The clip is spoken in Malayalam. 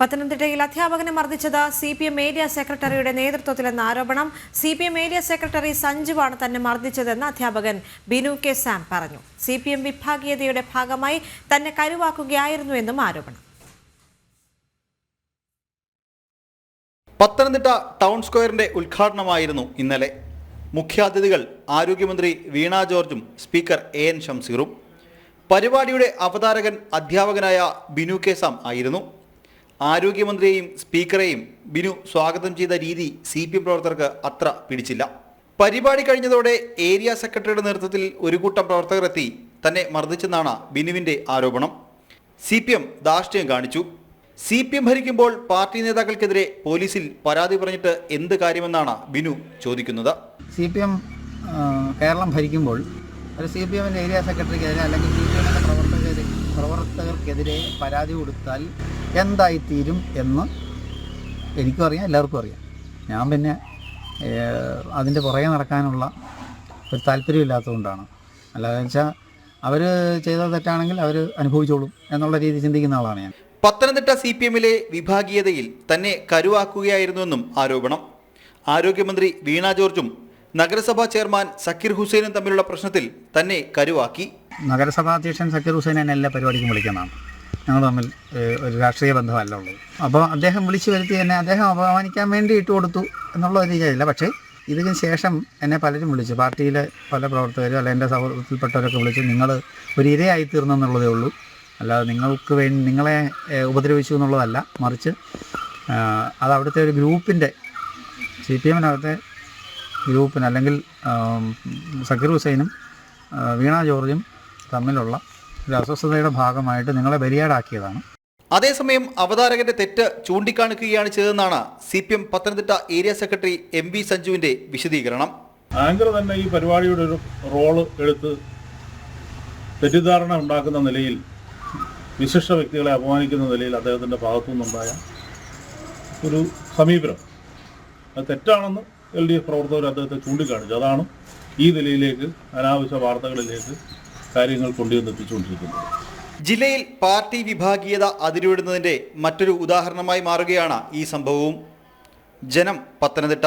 പത്തനംതിട്ടയിൽ അധ്യാപകനെ മർദ്ദിച്ചത് സി പി എം ഏരിയ സെക്രട്ടറിയുടെ നേതൃത്വത്തിലെന്ന ആരോപണം. C P M area secretary സഞ്ജുവാണ് തന്നെ മർദ്ദിച്ചതെന്ന് അധ്യാപകൻ ബിനു കെ സാം പറഞ്ഞു. സി പി എം വിഭാഗീയതയുടെ ഭാഗമായി തന്നെ കരുവാക്കുകയായിരുന്നുവെന്നും ആരോപണം. പത്തനംതിട്ട ടൗൺ സ്ക്വയറിന്റെ ഉദ്ഘാടനമായിരുന്നു ഇന്നലെ. മുഖ്യാതിഥികൾ ആരോഗ്യമന്ത്രി വീണ ജോർജും സ്പീക്കർ എ എൻ ഷംസീറും പരിപാടിയുടെ അവതാരകൻ അധ്യാപകനായ ബിനു കെ സാം ആയിരുന്നു. ആരോഗ്യമന്ത്രിയെയും സ്പീക്കറെയും ബിനു സ്വാഗതം ചെയ്ത രീതി സി പി എം പ്രവർത്തകർക്ക് അത്ര പിടിച്ചില്ല. പരിപാടി കഴിഞ്ഞതോടെ ഏരിയ സെക്രട്ടറിയുടെ നേതൃത്വത്തിൽ ഒരു കൂട്ടം പ്രവർത്തകർ എത്തി തന്നെ മർദ്ദിച്ചെന്നാണ് ബിനുവിന്റെ ആരോപണം. സി പി എം ധാർഷ്ട്യം കാണിച്ചു. സി പി എം ഭരിക്കുമ്പോൾ പാർട്ടി നേതാക്കൾക്കെതിരെ പോലീസിൽ പരാതി പറഞ്ഞിട്ട് എന്ത് കാര്യമെന്നാണ് ബിനു ചോദിക്കുന്നത്. സി പി എം കേരളം ഭരിക്കുമ്പോൾ ഒരു സി പി എമ്മിന്റെ ഏരിയ സെക്രട്ടറിക്കെതിരെ അല്ലെങ്കിൽ സി പി എമ്മിന്റെ പ്രവർത്തകരെ പ്രവർത്തകർക്കെതിരെ പരാതി കൊടുത്താൽ എന്തായിത്തീരും എന്ന് എനിക്കും അറിയാം എല്ലാവർക്കും അറിയാം. ഞാൻ പിന്നെ അതിന്റെ പുറകെ നടക്കാനുള്ള ഒരു താല്പര്യമില്ലാത്തതുകൊണ്ടാണ്. അല്ലാതെ വെച്ചാൽ അവർ ചെയ്ത തെറ്റാണെങ്കിൽ അവർ അനുഭവിച്ചോളും എന്നുള്ള രീതി ചിന്തിക്കുന്ന ആളാണ് ഞാൻ. പത്തനംതിട്ട സി പി എമ്മിലെ വിഭാഗീയതയിൽ തന്നെ കരുവാക്കുകയായിരുന്നുവെന്നും ആരോപണം. ആരോഗ്യമന്ത്രി വീണ ജോർജും നഗരസഭാ ചെയർമാൻ സക്കീർ ഹുസൈനും തമ്മിലുള്ള പ്രശ്നത്തിൽ തന്നെ കരുവാക്കി. നഗരസഭാ അധ്യക്ഷൻ സക്കീർ ഹുസൈൻ എന്നെ എല്ലാ പരിപാടിക്കും വിളിക്കുന്നതാണ്. ഞങ്ങൾ തമ്മിൽ ഒരു രാഷ്ട്രീയ ബന്ധമല്ല ഉള്ളത്. അപ്പോൾ അദ്ദേഹം വിളിച്ചു വരുത്തി എന്നെ അദ്ദേഹം അപമാനിക്കാൻ വേണ്ടി ഇട്ട് കൊടുത്തു എന്നുള്ള ഒരു രീതിയില്ല പക്ഷേ ഇതിന് ശേഷം എന്നെ പലരും വിളിച്ചു. പാർട്ടിയിലെ പല പ്രവർത്തകരും അല്ല എന്റെ സൗഹൃദത്തിൽപ്പെട്ടവരൊക്കെ വിളിച്ച്. നിങ്ങൾ ഒരു ഇരയായി തീർന്നു എന്നുള്ളതേ ഉള്ളൂ. അല്ലാതെ നിങ്ങൾക്ക് വേണ്ടി നിങ്ങളെ ഉപദ്രവിച്ചു എന്നുള്ളതല്ല. മറിച്ച് അത് അവിടുത്തെ ഒരു ഗ്രൂപ്പിന്റെ സി പി എമ്മിനകത്തെ ഗ്രൂപ്പിന് അല്ലെങ്കിൽ സക്കീർ ഹുസൈനും വീണ ജോർജും തമ്മിലുള്ള ഒരു അസ്വസ്ഥതയുടെ ഭാഗമായിട്ട് നിങ്ങളെ ബലിയാടാക്കിയതാണ്. അതേസമയം അവതാരകന്റെ തെറ്റ് ചൂണ്ടിക്കാണിക്കുകയാണ് ചെയ്തതെന്നാണ് C P M Pathanamthitta area secretary M V സഞ്ജുവിന്റെ വിശദീകരണം. ആങ്കർ തന്നെ ഈ പരിപാടിയുടെ ഒരു റോൾ എടുത്ത് തെറ്റിദ്ധാരണ ഉണ്ടാക്കുന്ന നിലയിൽ വിശിഷ്ട വ്യക്തികളെ അപമാനിക്കുന്ന നിലയിൽ അദ്ദേഹത്തിന്റെ ഭാഗത്തു നിന്നുണ്ടായ ഒരു സമീപനം. അത് തെറ്റാണെന്ന് എൽ ഡി എഫ് പ്രവർത്തകർ അദ്ദേഹത്തെ ചൂണ്ടിക്കാണിച്ചു. അതാണ് ഈ നിലയിലേക്ക് അനാവശ്യ വാർത്തകളിലേക്ക് കാര്യങ്ങൾ കൊണ്ടുവന്നെത്തിച്ചുകൊണ്ടിരിക്കുന്നത് ജില്ലയിൽ പാർട്ടി വിഭാഗീയത അതിരുവിടുന്നതിന്റെ മറ്റൊരു ഉദാഹരണമായി മാറുകയാണ് ഈ സംഭവവും. ജനം പത്തനംതിട്ട